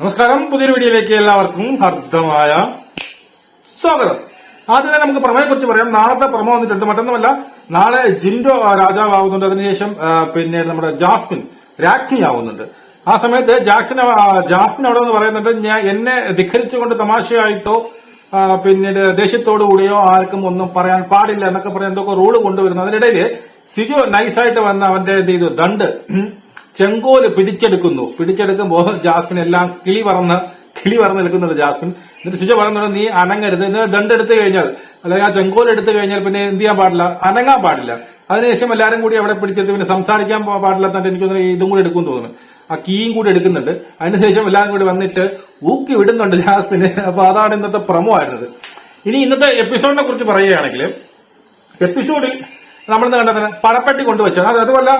നമസ്കാരം. പുതിയൊരു വീഡിയോയിലേക്ക് എല്ലാവർക്കും ഹർദ്ദമായ സ്വാഗതം. ആദ്യം തന്നെ നമുക്ക് പ്രമേയെ കുറിച്ച് പറയാം. നാളത്തെ പ്രമോ വന്നിട്ടുണ്ട്. മറ്റൊന്നുമല്ല നാളെ ജിൻഡോ രാജാവ് രാജാവാകുന്നുണ്ട്. അതിനുശേഷം പിന്നെ നമ്മുടെ ജാസ്മിൻ രാജ്ഞി ആവുന്നുണ്ട് ആ സമയത്ത് ജാക്സൺ ആ, ജാസ്മിൻ അവിടെ നിന്ന് പറയുന്നുണ്ട് ഞാൻ എന്നെ ധിഖരിച്ചുകൊണ്ട് തമാശയായിട്ടോ പിന്നീട് ദേഷ്യത്തോടു കൂടിയോ ആർക്കും ഒന്നും പറയാൻ പാടില്ല എന്നൊക്കെ പറയാൻ എന്തൊക്കെ റൂൾ കൊണ്ടുവരുന്നു. അതിനിടയിൽ സിജു നൈസായിട്ട് വന്ന അവന്റെ എന്ത് ചെയ്തു ദണ്ട് ചെങ്കോൽ പിടിച്ചെടുക്കുന്നു. പിടിച്ചെടുക്കുമ്പോൾ ജാസ്മിൻ എല്ലാം കിളി പറന്ന് കിളി പറന്ന് നിൽക്കുന്നുണ്ട് ജാസ്മിൻ. എന്നിട്ട് സിജു പറയുന്നുണ്ട് നീ അനങ്ങരുത്. ഇന്ന് ദണ്ടെടുത്തു കഴിഞ്ഞാൽ അല്ലെങ്കിൽ ആ ചെങ്കോൽ എടുത്തു കഴിഞ്ഞാൽ പിന്നെ എന്ത് ചെയ്യാൻ പാടില്ല? അനങ്ങാൻ പാടില്ല. അതിനുശേഷം എല്ലാവരും കൂടി അവിടെ പിടിച്ചെടുത്ത് പിന്നെ സംസാരിക്കാൻ പാടില്ല എന്നിട്ട് എനിക്ക് തോന്നുന്നു ഇതും കൂടി എടുക്കും തോന്നുന്നു. ആ കീയും കൂടി എടുക്കുന്നുണ്ട്. അതിനുശേഷം എല്ലാവരും കൂടി വന്നിട്ട് ഊക്കി വിടുന്നുണ്ട് ജാസ്മിന്. അപ്പൊ അതാണ് ഇന്നത്തെ പ്രമോ ആയിരുന്നത്. ഇനി ഇന്നത്തെ എപ്പിസോഡിനെ കുറിച്ച് പറയുകയാണെങ്കിൽ എപ്പിസോഡിൽ നമ്മൾ കണ്ടെത്തുന്നത് പണപ്പെട്ടി കൊണ്ടുവച്ചു. അത് അതുപോലെ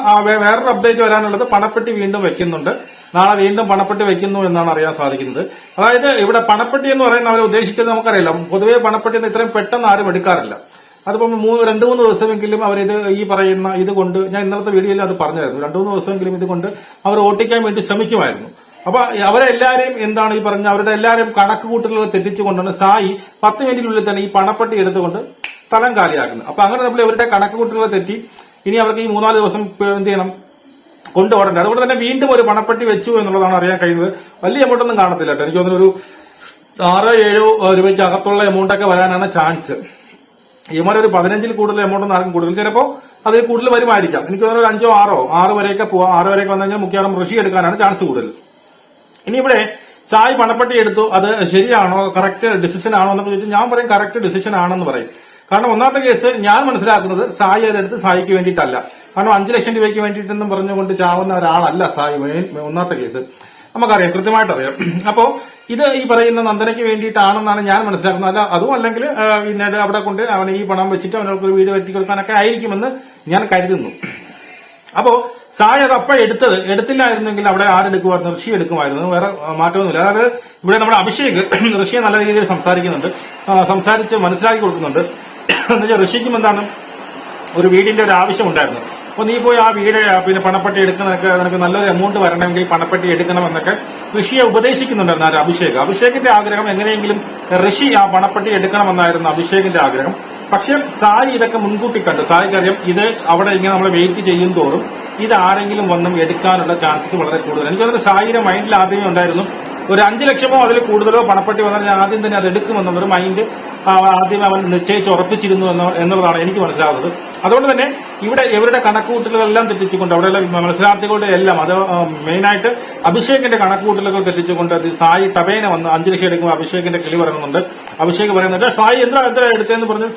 വേറൊരു അപ്ഡേറ്റ് വരാനുള്ളത് പണപ്പെട്ടി വീണ്ടും വെക്കുന്നുണ്ട്. നാളെ വീണ്ടും പണപ്പെട്ടി വെക്കുന്നു എന്നാണ് അറിയാൻ സാധിക്കുന്നത്. അതായത് ഇവിടെ പണപ്പെട്ടി എന്ന് പറയുന്ന അവർ ഉദ്ദേശിച്ചത് നമുക്കറിയില്ല. പൊതുവെ പണപ്പെട്ടി എന്ന് ഇത്രയും പെട്ടെന്ന് ആരും എടുക്കാറില്ല. അതിപ്പം മൂന്ന് രണ്ട് മൂന്ന് ദിവസമെങ്കിലും അവരിത് ഈ പറയുന്ന ഇത് കൊണ്ട് ഞാൻ ഇന്നലത്തെ വീഡിയോയിൽ അത് പറഞ്ഞായിരുന്നു. രണ്ടു മൂന്ന് ദിവസമെങ്കിലും ഇതുകൊണ്ട് അവർ ഓട്ടിക്കാൻ വേണ്ടി ശ്രമിക്കുമായിരുന്നു. അപ്പൊ അവരെല്ലാരെയും എന്താണ് ഈ പറഞ്ഞ അവരുടെ എല്ലാവരെയും കണക്ക് കൂട്ടലുകൾ തെറ്റിച്ചുകൊണ്ടാണ് സായി പത്ത് മിനിറ്റിനുള്ളിൽ തന്നെ ഈ പണപ്പെട്ടി എടുത്തുകൊണ്ട് സ്ഥലം കാലിയാക്കുന്നത് അപ്പൊ അങ്ങനെ നമ്മൾ ഇവരുടെ കണക്ക് കൂട്ടുകൾ തെറ്റി. ഇനി അവർക്ക് ഈ മൂന്നാൽ ദിവസം എന്ത് ചെയ്യണം? കൊണ്ടുപോകേണ്ടത് അതുകൊണ്ട് തന്നെ വീണ്ടും ഒരു പണപ്പെട്ടി വെച്ചു എന്നുള്ളതാണ് അറിയാൻ കഴിയുന്നത്. വലിയ എമൗണ്ട് ഒന്നും കാണത്തില്ല കേട്ടോ. എനിക്ക് തോന്നുന്നു ഒരു ആറോ ഏഴോ രൂപയ്ക്ക് അകത്തുള്ള എമൗണ്ടൊക്കെ വരാനാണ് ചാൻസ് ഇമാരെ ഒരു പതിനഞ്ചിൽ കൂടുതൽ എമൗണ്ട് ആർക്കും കൂടുതൽ. ചിലപ്പോൾ അതിൽ കൂടുതൽ വരുമായിരിക്കാം. എനിക്ക് തോന്നുന്നു ഒരു അഞ്ചോ ആറോ ആറ് വരെയൊക്കെ പോവാം. ആറ് വരെയൊക്കെ വന്നു കഴിഞ്ഞാൽ മുഖ്യമായും ഋഷി എടുക്കാനാണ് ചാൻസ് കൂടുതൽ. ഇനി ഇവിടെ സായി പണപ്പെട്ടി എടുത്തു. അത് ശരിയാണോ കറക്റ്റ് ഡിസിഷൻ ആണോ എന്നൊക്കെ ചോദിച്ചാൽ ഞാൻ പറയും കറക്റ്റ് ഡിസിഷൻ ആണെന്ന് പറയും. കാരണം ഒന്നാമത്തെ കേസ് ഞാൻ മനസ്സിലാക്കുന്നത് സായി അതെടുത്ത് സായിക്ക് വേണ്ടിയിട്ടല്ല. കാരണം അഞ്ചു ലക്ഷം രൂപയ്ക്ക് വേണ്ടിയിട്ടെന്നും പറഞ്ഞുകൊണ്ട് ചാവുന്ന ഒരാളല്ല സായി ഒന്നാമത്തെ കേസ്. നമുക്കറിയാം കൃത്യമായിട്ട് അറിയാം. അപ്പോ ഇത് ഈ പറയുന്ന നന്ദനയ്ക്ക് വേണ്ടിയിട്ടാണെന്നാണ് ഞാൻ മനസ്സിലാക്കുന്നത്. അല്ല അതും അല്ലെങ്കിൽ പിന്നീട് അവിടെ കൊണ്ട് അവന് ഈ പണം വെച്ചിട്ട് ഒരു വീട് വെട്ടി കൊടുക്കാനൊക്കെ ആയിരിക്കുമെന്ന് ഞാൻ കരുതുന്നു. അപ്പോ സായ അത് എടുത്തത്. എടുത്തില്ലായിരുന്നെങ്കിൽ അവിടെ ആരെടുക്കുമായിരുന്നു ഋഷി എടുക്കുമായിരുന്നു. വേറെ മാറ്റമൊന്നുമില്ല. അതായത് ഇവിടെ നമ്മുടെ അഭിഷേക് ഋഷിയെ നല്ല രീതിയിൽ സംസാരിക്കുന്നുണ്ട്. സംസാരിച്ച് മനസ്സിലാക്കി കൊടുക്കുന്നുണ്ട്. എന്നുവെച്ചാൽ ഋഷിക്കും എന്താണ് ഒരു വീടിന്റെ ഒരു ആവശ്യമുണ്ടായിരുന്നു അപ്പൊ നീ പോയി ആ വീട് പിന്നെ പണപ്പെട്ടി എടുക്കണമൊക്കെ നിനക്ക് നല്ലൊരു എമൗണ്ട് വരണമെങ്കിൽ പണപ്പെട്ടി എടുക്കണമെന്നൊക്കെ ഋഷിയെ ഉപദേശിക്കുന്നുണ്ടായിരുന്നു ആ അഭിഷേക്. അഭിഷേകിന്റെ ആഗ്രഹം എങ്ങനെയെങ്കിലും ഋഷി ആ പണപ്പെട്ടി എടുക്കണമെന്നായിരുന്നു അഭിഷേകിന്റെ ആഗ്രഹം. പക്ഷെ സായി ഇതൊക്കെ മുൻകൂട്ടി കണ്ടു. സായിക്ക് ഇത് അവിടെ ഇങ്ങനെ നമ്മൾ വെയിറ്റ് ചെയ്യും തോറും ഇത് ആരെങ്കിലും വന്നും എടുക്കാനുള്ള ചാൻസസ് വളരെ കൂടുതലാണ്. എനിക്ക് സായിയുടെ മൈൻഡിൽ ആദ്യമേ ഉണ്ടായിരുന്നു ഒരു അഞ്ചു ലക്ഷമോ അതിൽ കൂടുതലോ പണപ്പെട്ടി വന്നാൽ ഞാൻ ആദ്യം തന്നെ അത് എടുക്കുമെന്നുള്ളൊരു മൈൻഡ് ആദ്യം അവൻ നിശ്ചയിച്ച് ഉറപ്പിച്ചിരുന്നു എന്നുള്ളതാണ് എനിക്ക് മനസ്സിലാവുന്നത്. അതുകൊണ്ട് തന്നെ ഇവിടെ ഇവരുടെ കണക്കുകൂട്ടലുകളെല്ലാം തെറ്റിച്ചുകൊണ്ട് അവിടെയുള്ള മത്സരാർത്ഥികളുടെ എല്ലാം അത് മെയിനായിട്ട് അഭിഷേകിന്റെ കണക്കുകൂട്ടലുകൾ തെറ്റിച്ചുകൊണ്ട് സായി തപേന വന്ന് അഞ്ചു ലക്ഷം എടുക്കുമ്പോൾ അഭിഷേകിന്റെ കിളി പറയുന്നുണ്ട്. അഭിഷേക് പറയുന്നുണ്ട് സായി എന്താ എന്താ എടുത്തതെന്ന് പറഞ്ഞ്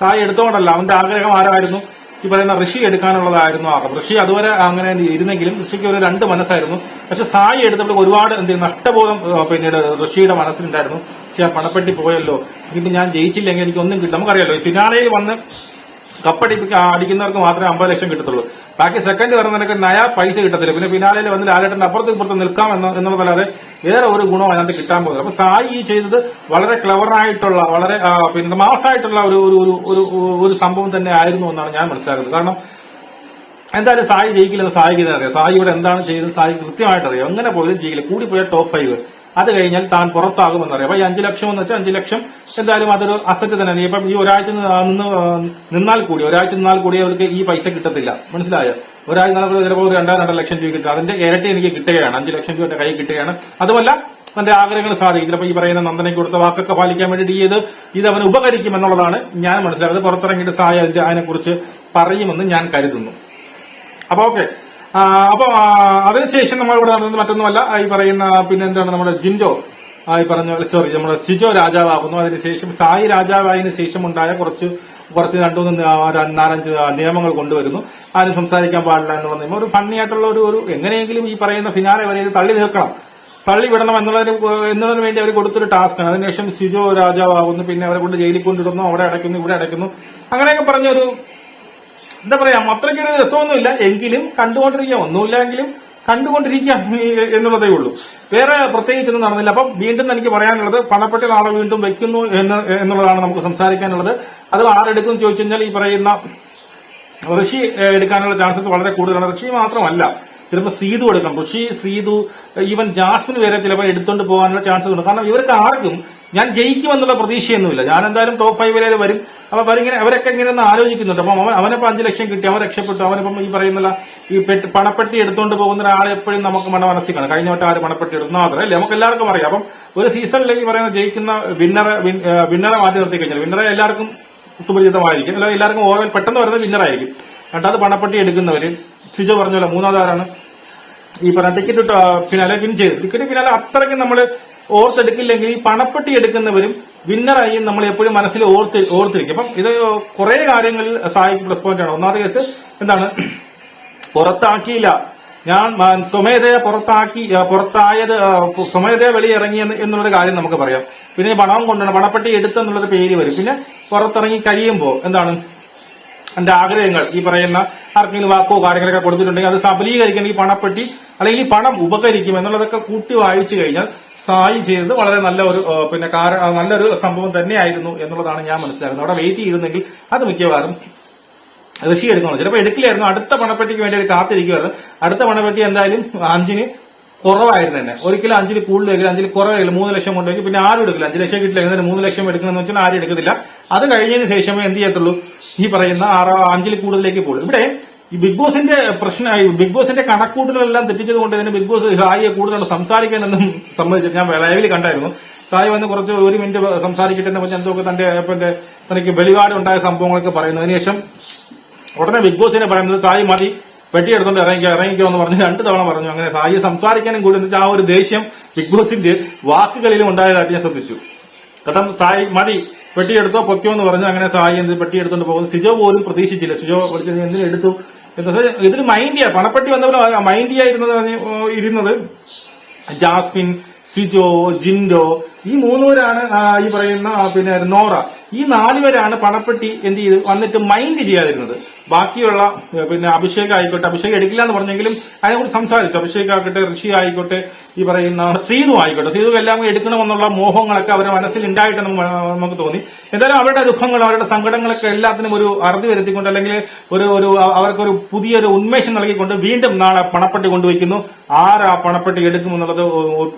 സായി എടുത്തോണ്ടല്ല അവന്റെ ആഗ്രഹം ആരായിരുന്നു? ഈ പറയുന്ന ഋഷി എടുക്കാനുള്ളതായിരുന്നു ആഗ്രഹം. ഋഷി അതുവരെ അങ്ങനെ ഇരുന്നെങ്കിലും ഋഷിക്ക് ഒരു രണ്ട് മനസ്സായിരുന്നു. പക്ഷെ സായി എടുത്തപ്പോൾ ഒരുപാട് എന്ത് നഷ്ടബോധം പിന്നീട് ഋഷിയുടെ മനസ്സിലുണ്ടായിരുന്നു. പക്ഷെ ആ പണപ്പെട്ടി പോയല്ലോ. ഇനിയിപ്പോ ഞാൻ ജയിച്ചില്ലെങ്കിൽ എനിക്ക് ഒന്നും കിട്ടും നമുക്കറിയാലോ ഫിനാലയിൽ വന്ന് കപ്പടി അടിക്കുന്നവർക്ക് മാത്രമേ അമ്പത് ലക്ഷം കിട്ടത്തുള്ളൂ. ബാക്കി സെക്കൻഡ് വരുന്നതിനൊക്കെ നയ പൈസ കിട്ടത്തില്ല. പിന്നെ ഫിനാലയിൽ വന്ന് ലാലേട്ടന്റെ അപ്പുറത്ത് ഇപ്പുറത്ത് നിൽക്കാം എന്ന് എന്നുള്ളതല്ലാതെ വേറെ ഒരു ഗുണവും അതിനകത്ത് കിട്ടാൻ പോകുന്നത് അപ്പൊ സായി ഈ ചെയ്തത് വളരെ ക്ലവറായിട്ടുള്ള വളരെ പിന്നെ മാസായിട്ടുള്ള ഒരു ഒരു ഒരു സംഭവം തന്നെ ആയിരുന്നു എന്നാണ് ഞാൻ മനസ്സിലാക്കുന്നത്. കാരണം എന്തായാലും സായി ജയിക്കില്ലെന്ന് സായിക്ക് അറിയാം. സായി ഇവിടെ എന്താണ് ചെയ്തത് സായി കൃത്യമായിട്ട് അറിയാം എങ്ങനെ പോയാലും ജയിക്കില്ല. കൂടി കൂടിപ്പോയ ടോപ്പ് ഫൈവ് അത് കഴിഞ്ഞാൽ താൻ പുറത്താകുമെന്നറിയാം അപ്പൊ ഈ അഞ്ചു ലക്ഷം എന്ന് വെച്ചാൽ അഞ്ചു ലക്ഷം എന്തായാലും അതൊരു അസറ്റ് തന്നെ ഇപ്പം ഈ ഒരാഴ്ച നിന്ന് നിന്ന് നിന്നാൽ കൂടി ഒരാഴ്ച നിന്നാൽ കൂടി അവർക്ക് ഈ പൈസ കിട്ടത്തില്ല. മനസ്സിലായോ? ഒരാഴ്ച നാളെ ചിലപ്പോൾ രണ്ടോ രണ്ടര ലക്ഷം രൂപ കിട്ടും. അതിന്റെ ഇരട്ടി എനിക്ക് കിട്ടുകയാണ്. അഞ്ചു ലക്ഷം രൂപ കൈ കിട്ടുകയാണ്. അതുമല്ല തന്റെ ആഗ്രഹങ്ങൾ സാധിക്കും. ചിലപ്പോൾ ഈ പറയുന്ന നന്ദനയ്ക്ക് കൊടുത്ത വാക്കൊക്കെ പാലിക്കാൻ വേണ്ടിയിട്ട് ഇത് ഇത് അവന് ഉപകരിക്കും എന്നുള്ളതാണ് ഞാൻ മനസ്സിലാക്കുന്നത്. പുറത്തിറങ്ങിയിട്ട് സഹായം അതിനെക്കുറിച്ച് പറയുമെന്ന് ഞാൻ കരുതുന്നു. അപ്പൊ ഓക്കെ അപ്പൊ അതിനുശേഷം നമ്മൾ ഇവിടെ നടന്നത് മറ്റൊന്നുമല്ല. ഈ പറയുന്ന പിന്നെ എന്താണ് നമ്മുടെ ജിൻഡോ? ഈ പറഞ്ഞ സോറി നമ്മുടെ സിജോ രാജാവാകുന്നു. അതിനുശേഷം സായി രാജാവായതിനു ശേഷം ഉണ്ടായ കുറച്ച് കുറച്ച് രണ്ടു മൂന്ന് നാലഞ്ച് നിയമങ്ങൾ കൊണ്ടുവരുന്നു. ആരും സംസാരിക്കാൻ പാടില്ല എന്ന് നിയമം ഒരു ഫണ്ണി ആയിട്ടുള്ള ഒരു ഒരു എങ്ങനെയെങ്കിലും ഈ പറയുന്ന ഫിനാലെ വരെ ഇത് തള്ളി നിൽക്കണം തള്ളി വിടണം എന്നുള്ളതിന് എന്നതിന് വേണ്ടി അവർ കൊടുത്തൊരു ടാസ്ക്കാണ്. അതിനുശേഷം സിജോ രാജാവാകുന്നു. പിന്നെ അവരെ കൊണ്ട് ജയിലിൽ കൊണ്ടിടുന്നു. അവിടെ അടയ്ക്കുന്നു ഇവിടെ അടയ്ക്കുന്നു. അങ്ങനെയൊക്കെ പറഞ്ഞൊരു എന്താ പറയാ അത്രയ്ക്ക് ഒരു രസമൊന്നുമില്ല. എങ്കിലും കണ്ടുകൊണ്ടിരിക്കാം. ഒന്നുമില്ല എങ്കിലും കണ്ടുകൊണ്ടിരിക്കാം എന്നുള്ളതേ ഉള്ളൂ. വേറെ പ്രത്യേകിച്ച് ഒന്നും നടന്നില്ല. അപ്പം വീണ്ടും എനിക്ക് പറയാനുള്ളത് പണപ്പെട്ടി നാളെ വീണ്ടും വെക്കുന്നു എന്ന് എന്നുള്ളതാണ് നമുക്ക് സംസാരിക്കാനുള്ളത്. അത് ആരെടുക്കും ചോദിച്ചു കഴിഞ്ഞാൽ ഈ പറയുന്ന ഋഷി എടുക്കാനുള്ള ചാൻസസ് വളരെ കൂടുതലാണ്. ഋഷി മാത്രമല്ല ചിലപ്പോൾ സീതു എടുക്കണം. ഋഷി സീതു ഈവൻ ജാസ്മിൻ വരെ ചിലപ്പോൾ എടുത്തുകൊണ്ട് പോകാനുള്ള ചാൻസസ് ഉണ്ട് കാരണം ഇവർക്ക് ആർക്കും ഞാൻ ജയിക്കുമെന്നുള്ള പ്രതീക്ഷയൊന്നുമില്ല. ഞാൻ എന്തായാലും ടോപ്പ് ഫൈവ് വരെ. വരും അപ്പൊ അവരിങ്ങനെ അവരൊക്കെ ഇങ്ങനെ ഒന്ന് ആലോചിക്കുന്നുണ്ട്. അപ്പൊ അവൻ അവനിപ്പോ അഞ്ചു ലക്ഷം കിട്ടി അവൻ രക്ഷപ്പെട്ടു. അവനിപ്പം ഈ പറയുന്നില്ല ഈ പെട്ടി പണപ്പെട്ടി എടുത്തുകൊണ്ട് പോകുന്ന ഒരാളെ എപ്പോഴും നമുക്ക് മണ മനസ്സിൽ കാണാം. കഴിഞ്ഞ വട്ടം ആര് പണപ്പെട്ടി എടുത്തു? മാത്രമേ അല്ലേ? നമുക്ക് എല്ലാവർക്കും അറിയാം. അപ്പം ഒരു സീസണിൽ ഈ പറയുന്ന ജയിക്കുന്ന വിന്നറെ വിന്നറെ മാറ്റി നിർത്തി കഴിഞ്ഞാൽ വിന്നറെ എല്ലാവർക്കും സുപരിചിതമായിരിക്കും. അല്ല എല്ലാവർക്കും ഓവൽ പെട്ടെന്ന് വരുന്നത് വിന്നറായിരിക്കും രണ്ടാമത് പണപ്പെട്ടി എടുക്കുന്നവര് സിജോ പറഞ്ഞ പോലെ മൂന്നാമതാരാണ് ഈ പറഞ്ഞ ടിക്കറ്റ് ഫിനാലെ വിൻ ചെയ്ത്. ടിക്കറ്റ് ഫിനാലെ അത്രയ്ക്ക് നമ്മൾ ഓർത്തെടുക്കില്ലെങ്കിൽ ഈ പണപ്പെട്ടി എടുക്കുന്നവരും വിന്നറായി നമ്മൾ എപ്പോഴും മനസ്സിൽ ഓർത്ത് ഓർത്തിരിക്കും. അപ്പം ഇത് കുറെ കാര്യങ്ങളിൽ സഹായിക്കും പ്ലസ് പോയിന്റ് ആണ്. ഒന്നാമത്തെ കേസ് എന്താണ്? പുറത്താക്കിയില്ല. ഞാൻ സ്വമേധയ പുറത്താക്കി പുറത്തായത് സ്വമേധയ വെളിയിറങ്ങി എന്ന് എന്നുള്ളൊരു കാര്യം നമുക്ക് പറയാം. പിന്നെ പണം കൊണ്ടാണ് പണപ്പെട്ടി എടുത്തെന്നുള്ളൊരു പേര് വരും. പിന്നെ പുറത്തിറങ്ങി കഴിയുമ്പോൾ എന്താണ്? എന്റെ ആഗ്രഹങ്ങൾ ഈ പറയുന്ന ആർക്കെങ്കിലും വാക്കോ കാര്യങ്ങളൊക്കെ കൊടുത്തിട്ടുണ്ടെങ്കിൽ അത് സബലീകരിക്കണമെങ്കിൽ പണപ്പെട്ടി അല്ലെങ്കിൽ പണം ഉപകരിക്കും എന്നുള്ളതൊക്കെ കൂട്ടി വായിച്ചു കഴിഞ്ഞാൽ സായി ചെയ്തത് വളരെ നല്ല ഒരു പിന്നെ നല്ലൊരു സംഭവം തന്നെയായിരുന്നു എന്നുള്ളതാണ് ഞാൻ മനസ്സിലാക്കുന്നത്. അവിടെ വെയിറ്റ് ചെയ്തിരുന്നെങ്കിൽ അത് മിക്കവാറും ഋഷി എടുക്കണം ചിലപ്പോൾ എടുക്കില്ലായിരുന്നു. അടുത്ത പണപ്പെട്ടിക്ക് വേണ്ടി ഒരു കാത്തിരിക്കുമായിരുന്നു അടുത്ത പണപ്പെട്ടി എന്തായാലും അഞ്ചിന് കുറവായിരുന്നു തന്നെ. ഒരിക്കലും അഞ്ചിൽ കൂടുതൽ വരില്ല. അഞ്ചിൽ കുറവില്ല മൂന്ന് ലക്ഷം കൊണ്ടുപോയി. പിന്നെ ആരും എടുക്കില്ല. അഞ്ച് ലക്ഷം കിട്ടില്ല. എന്നിട്ട് മൂന്ന് ലക്ഷം എടുക്കണമെന്ന് വെച്ചാൽ ആരും എടുക്കത്തില്ല. അത് കഴിഞ്ഞതിന് ശേഷമേ എന്ത് ചെയ്യത്തുള്ളൂ? ഈ പറയുന്ന ആറോ അഞ്ചിൽ കൂടുതലേക്ക് പോകും. ഇവിടെ ഈ ബിഗ് ബോസിന്റെ പ്രശ്നം ബിഗ് ബോസിന്റെ കണക്കൂട്ടലെല്ലാം തെറ്റിച്ചത് കൊണ്ട് തന്നെ ബിഗ് ബോസ് സായിയെ കൂടുതൽ സംസാരിക്കാനൊന്നും സംബന്ധിച്ച് ഞാൻ ലൈവിൽ കണ്ടായിരുന്നു. സായി വന്ന് കുറച്ച് ഒരു മിനിറ്റ് സംസാരിക്കട്ടെ എന്ന് പറഞ്ഞാൽ എന്തൊക്കെ തന്റെ പിന്നെ തനിക്ക് വെളിപാട് ഉണ്ടായ സംഭവങ്ങളൊക്കെ പറയുന്നതിന് അതിനുശേഷം ഉടനെ ബിഗ് ബോസിനെ പറയുന്നത് സായി മതി വെട്ടിയെടുത്തോണ്ട് ഇറങ്ങിക്കോ ഇറങ്ങിക്കോ എന്ന് പറഞ്ഞ് രണ്ട് തവണ പറഞ്ഞു. അങ്ങനെ സായി സംസാരിക്കാനും കൂടി എന്നിട്ട് ആ ഒരു ദേഷ്യം ബിഗ് ബോസിന്റെ വാക്കുകളിലും ഉണ്ടായതായിട്ട് ഞാൻ ശ്രദ്ധിച്ചു. കാരണം സായി മതി പെട്ടിയെടുത്തോ പൊക്കോ എന്ന് പറഞ്ഞു അങ്ങനെ സായി എന്ത് പെട്ടിയെടുത്തോണ്ട് പോകുന്നു സിജോ പോലും പ്രതീക്ഷിച്ചില്ല. സിജോ വിളിച്ചത് എന്തിനു എടുത്തു എന്ന് ഇതിന് മൈൻഡ് ചെയ്യാ പണപ്പെട്ടി വന്നപ്പോൾ മൈൻഡ് ചെയ്യായിരുന്നത് പറഞ്ഞ്, ഇരുന്നത്. ജാസ്മിൻ സിജോ ജിൻഡോ ഈ മൂന്നുപേരാണ് ഈ പറയുന്ന പിന്നെ നോറ. ഈ നാലുപേരാണ് പണപ്പെട്ടി എന്ത് ചെയ്ത് വന്നിട്ട് മൈൻഡ് ചെയ്യാതിരുന്നത്. ബാക്കിയുള്ള പിന്നെ അഭിഷേക് ആയിക്കോട്ടെ അഭിഷേക് എടുക്കില്ല എന്ന് പറഞ്ഞെങ്കിലും അതിനെക്കുറിച്ച് സംസാരിച്ചു. അഭിഷേക് ആയിക്കോട്ടെ ഋഷി ആയിക്കോട്ടെ ഈ പറയുന്ന സീതു ആയിക്കോട്ടെ. സീതു എല്ലാം എടുക്കണമെന്നുള്ള മോഹങ്ങളൊക്കെ അവരുടെ മനസ്സിൽ ഉണ്ടായിട്ട് നമുക്ക് തോന്നി. എന്തായാലും അവരുടെ ദുഃഖങ്ങൾ അവരുടെ സങ്കടങ്ങളൊക്കെ എല്ലാത്തിനും ഒരു അറുതി വരുത്തിക്കൊണ്ട് അല്ലെങ്കിൽ ഒരു ഒരു അവർക്കൊരു പുതിയൊരു ഉന്മേഷം നൽകിക്കൊണ്ട് വീണ്ടും നാളെ പണപ്പെട്ടി കൊണ്ടുവയ്ക്കുന്നു. ആരാ പണപ്പെട്ടി എടുക്കുമെന്നുള്ളത്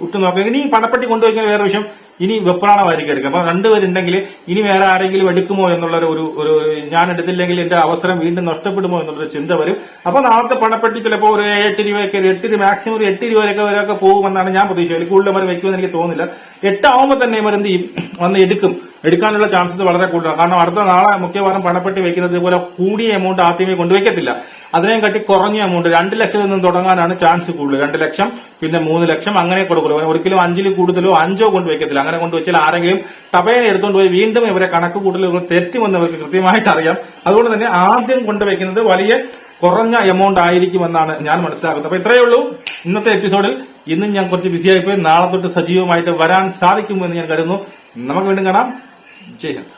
ഉറ്റുനോക്കുക. ഇനി ഈ പണപ്പെട്ടി കൊണ്ടുവയ്ക്കുന്ന വേറെ വിഷയം ഇനി വെപ്രാണമായിരിക്കും എടുക്കുക. അപ്പൊ രണ്ടുപേരുണ്ടെങ്കിൽ ഇനി വേറെ ആരെങ്കിലും എടുക്കുമോ എന്നുള്ള ഒരു ഒരു ഞാൻ എടുത്തില്ലെങ്കിൽ എന്റെ അവസരം വീണ്ടും നഷ്ടപ്പെടുമോ എന്നുള്ളൊരു ചിന്ത വരും. അപ്പൊ നാളത്തെ പണപ്പെട്ടി ചിലപ്പോൾ ഒരു എട്ട് രൂപയൊക്കെ എട്ട് രൂപ മാക്സിമം ഒരു എട്ട് രൂപയൊക്കെ വരെയൊക്കെ പോകുമെന്നാണ് ഞാൻ പ്രതീക്ഷിച്ചത്. കൂടുതൽ അവർ വെക്കുമെന്ന് എനിക്ക് തോന്നുന്നില്ല. എട്ടാവുമ്പോൾ തന്നെ ഇവർ എന്ത് ചെയ്യും? വന്ന് എടുക്കും. എടുക്കാനുള്ള ചാൻസസ് വളരെ കൂടുതലാണ്. കാരണം അടുത്ത നാളെ മുഖ്യവാരം പണപ്പെട്ടി വെക്കുന്നത് ഇതുപോലെ കൂടിയ എമൗണ്ട് ആദ്യമേ കൊണ്ടുവയ്ക്കത്തില്ല. അതിനെയും കട്ടി കുറഞ്ഞ എമൗണ്ട് രണ്ട് ലക്ഷത്തിൽ നിന്ന് തുടങ്ങാനാണ് ചാൻസ് കൂടുതൽ. രണ്ട് ലക്ഷം പിന്നെ മൂന്ന് ലക്ഷം അങ്ങനെ കൊടുക്കുള്ളൂ. ഒരിക്കലും അഞ്ചിൽ കൂടുതലോ അഞ്ചോ കൊണ്ട് വെക്കത്തില്ല അങ്ങനെ കൊണ്ടുവച്ചാൽ ആരെങ്കിലും ടബേനെ എടുത്തുകൊണ്ട് പോയി വീണ്ടും ഇവരെ കണക്ക് കൂടുതലുകൾ തെറ്റുമെന്ന് അവർക്ക് കൃത്യമായിട്ട് അറിയാം. അതുകൊണ്ട് തന്നെ ആദ്യം കൊണ്ടുവയ്ക്കുന്നത് വലിയ കുറഞ്ഞ എമൗണ്ട് ആയിരിക്കുമെന്നാണ് ഞാൻ മനസ്സിലാക്കുന്നത്. അപ്പൊ ഇത്രയേ ഉള്ളൂ. ഇന്നത്തെ എപ്പിസോഡിൽ ഇന്നും ഞാൻ കുറച്ച് ബിസിയായിപ്പോയി നാളെ തൊട്ട് സജീവമായിട്ട് വരാൻ സാധിക്കുമെന്ന് ഞാൻ കരുതുന്നു. നമുക്ക് വീണ്ടും കാണാം. ജയ് ഹിന്ദ്.